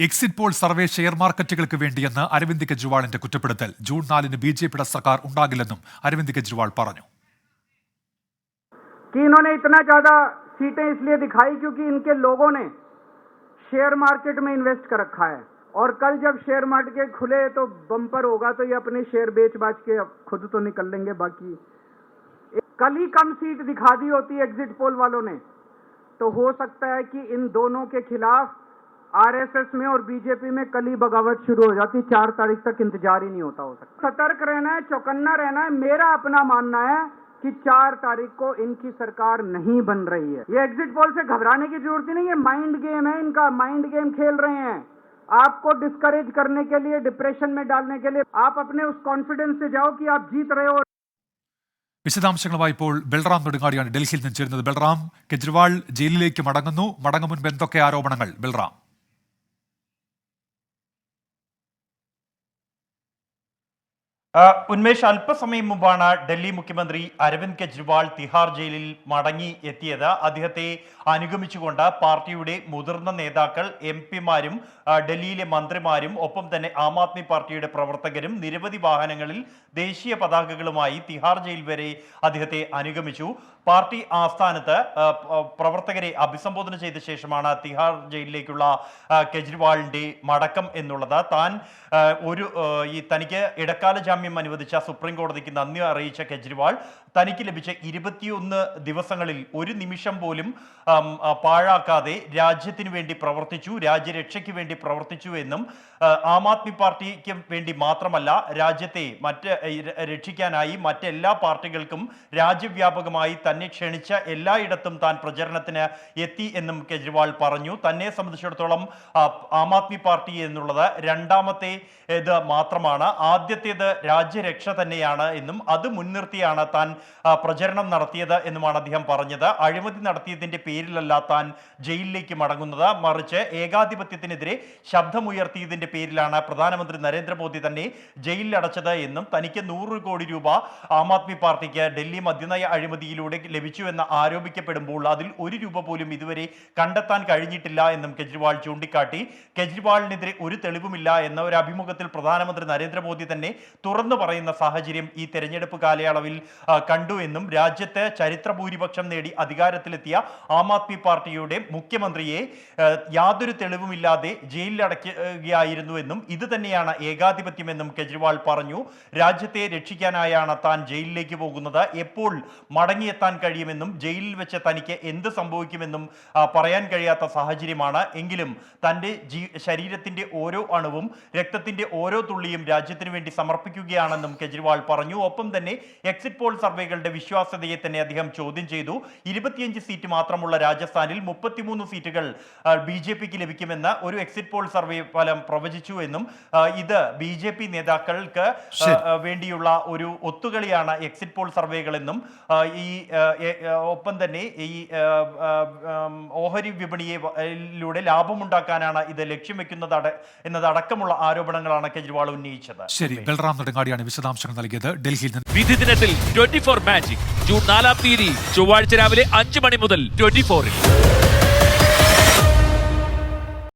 Exit poll survey share മാർക്കറ്റുകൾക്ക് വേണ്ടിയെന്ന് അരവിന്ദ് കെജ്രിവാളിന്റെ കുറ്റപ്പെടുത്തൽ ജൂൺ നാലിന് ബി ജെ പിയുടെ സർക്കാർ ഉണ്ടാകില്ലെന്നും അരവിന്ദ് കെജ്രിവാൾ പറഞ്ഞു कि इन्होंने इतना ज्यादा सीटें इसलिए दिखाई क्योंकि इनके लोगों ने शेयर मार्केट में इन्वेस्ट कर रखा है और कल जब शेयर मार्केट खुले तो बम्पर होगा तो ये अपने शेयर बेच बाच के अब खुद तो निकल लेंगे बाकी कल ही कम सीट दिखा दी होती एग्जिट पोल वालों ने तो हो सकता है कि इन दोनों के खिलाफ आरएसएस में और बीजेपी में कल ही बगावत शुरू हो जाती चार तारीख तक इंतजार ही नहीं होता हो सकता सतर्क रहना है चौकन्ना रहना है मेरा अपना मानना है कि चार तारीख को इनकी सरकार नहीं बन रही है ये एग्जिट पोल से घबराने की जरूरत ही नहीं है माइंड गेम है इनका माइंड गेम खेल रहे हैं आपको डिस्करेज करने के लिए डिप्रेशन में डालने के लिए आप अपने उस कॉन्फिडेंस से जाओ कि आप जीत रहे हो വിശദാംശങ്ങളുമായി ഇപ്പോൾ ബൽറാം നെടുങ്ങാടിയാണ് ഡൽഹിയിൽ നിന്ന് ചേരുന്നത് ബൽറാം കെജ്രിവാൾ ജയിലിലേക്ക് മടങ്ങുന്നു മടങ്ങും മുൻപ് എന്തൊക്കെ ആരോപണങ്ങൾ ബൽറാം ഉന്മേഷ് അല്പസമയം മുമ്പാണ് ഡൽഹി മുഖ്യമന്ത്രി അരവിന്ദ് കെജ്രിവാൾ തിഹാർ ജയിലിൽ മടങ്ങി എത്തിയത്. അദ്ദേഹത്തെ അനുഗമിച്ചുകൊണ്ട് പാർട്ടിയുടെ മുതിർന്ന നേതാക്കൾ എം പിമാരും ഡൽഹിയിലെ മന്ത്രിമാരും ഒപ്പം തന്നെ ആം ആദ്മി പാർട്ടിയുടെ പ്രവർത്തകരും നിരവധി വാഹനങ്ങളിൽ ദേശീയ പതാകകളുമായി തിഹാർ ജയിൽ വരെ അദ്ദേഹത്തെ അനുഗമിച്ചു. പാർട്ടി ആസ്ഥാനത്ത് പ്രവർത്തകരെ അഭിസംബോധന ചെയ്ത ശേഷമാണ് തിഹാർ ജയിലിലേക്കുള്ള കെജ്രിവാളിന്റെ മടക്കം എന്നുള്ളത്. താൻ ഒരു ഈ തനിക്ക് ഇടക്കാല ജാമ്യം അനുവദിച്ച സുപ്രീം കോടതിക്ക് നന്ദി അറിയിച്ച കെജ്രിവാൾ തനിക്ക് ലഭിച്ച ഇരുപത്തിയൊന്ന് ദിവസങ്ങളിൽ ഒരു നിമിഷം പോലും പാഴാക്കാതെ രാജ്യത്തിന് വേണ്ടി പ്രവർത്തിച്ചു രാജ്യരക്ഷയ്ക്ക് വേണ്ടി പ്രവർത്തിച്ചു എന്നും ആ, ആദ്മി പാർട്ടിക്ക് വേണ്ടി മാത്രമല്ല രാജ്യത്തെ മറ്റ് രക്ഷിക്കാനായി മറ്റെല്ലാ പാർട്ടികൾക്കും രാജ്യവ്യാപകമായി തന്നെ ക്ഷണിച്ച എല്ലായിടത്തും താൻ പ്രചരണത്തിന് എത്തി എന്നും കെജ്രിവാൾ പറഞ്ഞു. തന്നെ സംബന്ധിച്ചിടത്തോളം ആം ആദ്മി പാർട്ടി എന്നുള്ളത് രണ്ടാമത്തെ ഇത് മാത്രമാണ്. ആദ്യത്തേത് രാജ്യരക്ഷ തന്നെയാണ് എന്നും അത് മുൻനിർത്തിയാണ് താൻ പ്രചരണം നടത്തിയത് എന്നുമാണ് അദ്ദേഹം പറഞ്ഞത്. അഴിമതി നടത്തിയതിന്റെ പേരിലല്ല താൻ ജയിലിലേക്ക് മടങ്ങുന്നത്. മറിച്ച് ഏകാധിപത്യത്തിനെതിരെ ശബ്ദമുയർത്തിയതിന്റെ പേരിലാണ് പ്രധാനമന്ത്രി നരേന്ദ്രമോദി തന്നെ ജയിലിൽ അടച്ചത് എന്നും തനിക്ക് നൂറ് കോടി രൂപ ആം ആദ്മി പാർട്ടിക്ക് ഡൽഹി മദ്യനയ അഴിമതിയിലൂടെ ലഭിച്ചു എന്ന് ആരോപിക്കപ്പെടുമ്പോൾ അതിൽ ഒരു രൂപ പോലും ഇതുവരെ കണ്ടെത്താൻ കഴിഞ്ഞിട്ടില്ല എന്നും കെജ്രിവാൾ ചൂണ്ടിക്കാട്ടി. കെജ്രിവാളിനെതിരെ ഒരു തെളിവുമില്ല എന്ന ഒരു അഭിമുഖത്തിൽ പ്രധാനമന്ത്രി നരേന്ദ്രമോദി തന്നെ തുറന്നു പറയുന്ന സാഹചര്യം ഈ തെരഞ്ഞെടുപ്പ് കാലയളവിൽ കണ്ടു എന്നും രാജ്യത്ത് ചരിത്ര ഭൂരിപക്ഷം നേടി അധികാരത്തിലെത്തിയ ആം ആദ്മി പാർട്ടിയുടെ മുഖ്യമന്ത്രിയെ യാതൊരു തെളിവുമില്ലാതെ ജയിലിലടക്കുകയായിരുന്നു എന്നും ഇത് തന്നെയാണ് ഏകാധിപത്യമെന്നും കെജ്രിവാൾ പറഞ്ഞു. രാജ്യത്തെ രക്ഷിക്കാനായാണ് താൻ ജയിലിലേക്ക് പോകുന്നത്. എപ്പോൾ മടങ്ങിയെത്താൻ കഴിയുമെന്നും ജയിലിൽ വെച്ച് തനിക്ക് എന്ത് സംഭവിക്കുമെന്നും പറയാൻ കഴിയാത്ത സാഹചര്യമാണ്. എങ്കിലും തന്റെ ജീ ശരീരത്തിന്റെ ഓരോ അണുവും രക്തത്തിന്റെ ഓരോ തുള്ളിയും രാജ്യത്തിന് വേണ്ടി സമർപ്പിക്കുകയാണെന്നും കെജ്രിവാൾ പറഞ്ഞു. ഒപ്പം തന്നെ എക്സിറ്റ് പോൾ സർവേകളുടെ വിശ്വാസ്യതയെ തന്നെ അദ്ദേഹം ചോദ്യം ചെയ്തു. ഇരുപത്തിയഞ്ച് സീറ്റ് മാത്രമുള്ള രാജസ്ഥാനിൽ മുപ്പത്തിമൂന്ന് സീറ്റുകൾ ബി ജെ പിക്ക് ലഭിക്കുമെന്ന ഒരു എക്സിറ്റ് പോൾ സർവേ ഫലം പ്രവചിച്ചു എന്നും ഇത് ബി ജെ പി നേതാക്കൾക്ക് വേണ്ടിയുള്ള ഒരു ഒത്തുകളിയാണ് എക്സിറ്റ് പോൾ സർവേകളെന്നും ഈ ഒപ്പം തന്നെ ഈ ഓഹരി വിപണിയിലൂടെ ലാഭമുണ്ടാക്കാനാണ് ഇത് ലക്ഷ്യം വെക്കുന്നത് എന്നതടക്കമുള്ള ആരോപണങ്ങളാണ് കെജ്രിവാൾ ഉന്നയിച്ചത്. ശരി ബൽറാം നെടുങ്ങാടിയാണ് വിശദാംശങ്ങൾ നൽകിയത്. ഡൽഹിയിൽ നിന്ന് വിധി ദിനത്തിൽ ട്വന്റി ഫോർ മാജിക് ജൂൺ നാലാം തീയതി ചൊവ്വാഴ്ച രാവിലെ അഞ്ച് മണി മുതൽ ട്വന്റി ഫോറിൽ